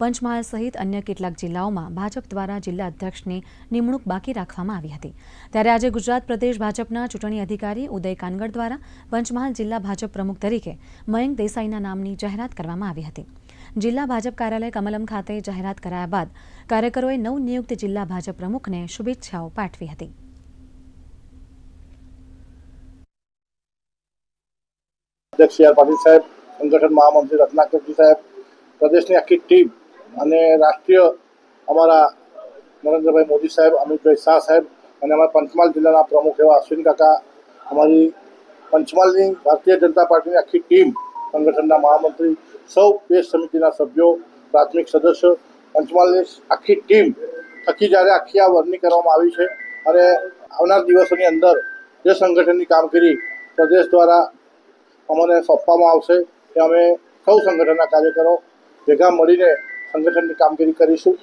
પંચમહાલ સહિત અન્ય કેટલાક જિલ્લાઓમાં ભાજપ દ્વારા જિલ્લા અધ્યક્ષની નિમણૂક બાકી રાખવામાં આવી હતી. ત્યારે આજે ગુજરાત પ્રદેશ ભાજપના ચૂંટણી અધિકારી ઉદય કાનગડ દ્વારા પંચમહાલ જિલ્લા ભાજપ પ્રમુખ તરીકે મયંક દેસાઈના નામની જાહેરાત કરવામાં આવી હતી. જિલ્લા ભાજપ કાર્યાલય કમલમ ખાતે જાહેરાત કરાયા બાદ કાર્યકરોએ નવનિયુક્ત જિલ્લા ભાજપ પ્રમુખને શુભેચ્છાઓ પાઠવી હતી. અધ્યક્ષ સાહેબ, સંગઠન મહામંત્રી રત્નાકરજી સાહેબ, પ્રદેશની આખી ટીમ અને રાષ્ટ્રીય અમારા નરેન્દ્રભાઈ મોદી સાહેબ, અમિતભાઈ શાહ સાહેબ અને અમારા પંચમહાલ જિલ્લાના પ્રમુખ એવા અશ્વિન કાકા, અમારી પંચમહાલની ભારતીય જનતા પાર્ટીની આખી ટીમ સંગઠનના મહામંત્રી, સૌ પેશ સમિતિના સભ્યો, પ્રાથમિક સદસ્યો, પંચમહાલની આખી ટીમ થકી જ્યારે આખી આ વરણી કરવામાં આવી છે અને આવનાર દિવસોની અંદર જે સંગઠનની કામગીરી પ્રદેશ દ્વારા અમને સોંપવામાં આવશે કે અમે સૌ સંગઠનના કાર્યકરો ભેગા મળીને સંગઠનની કામગીરી કરીશું.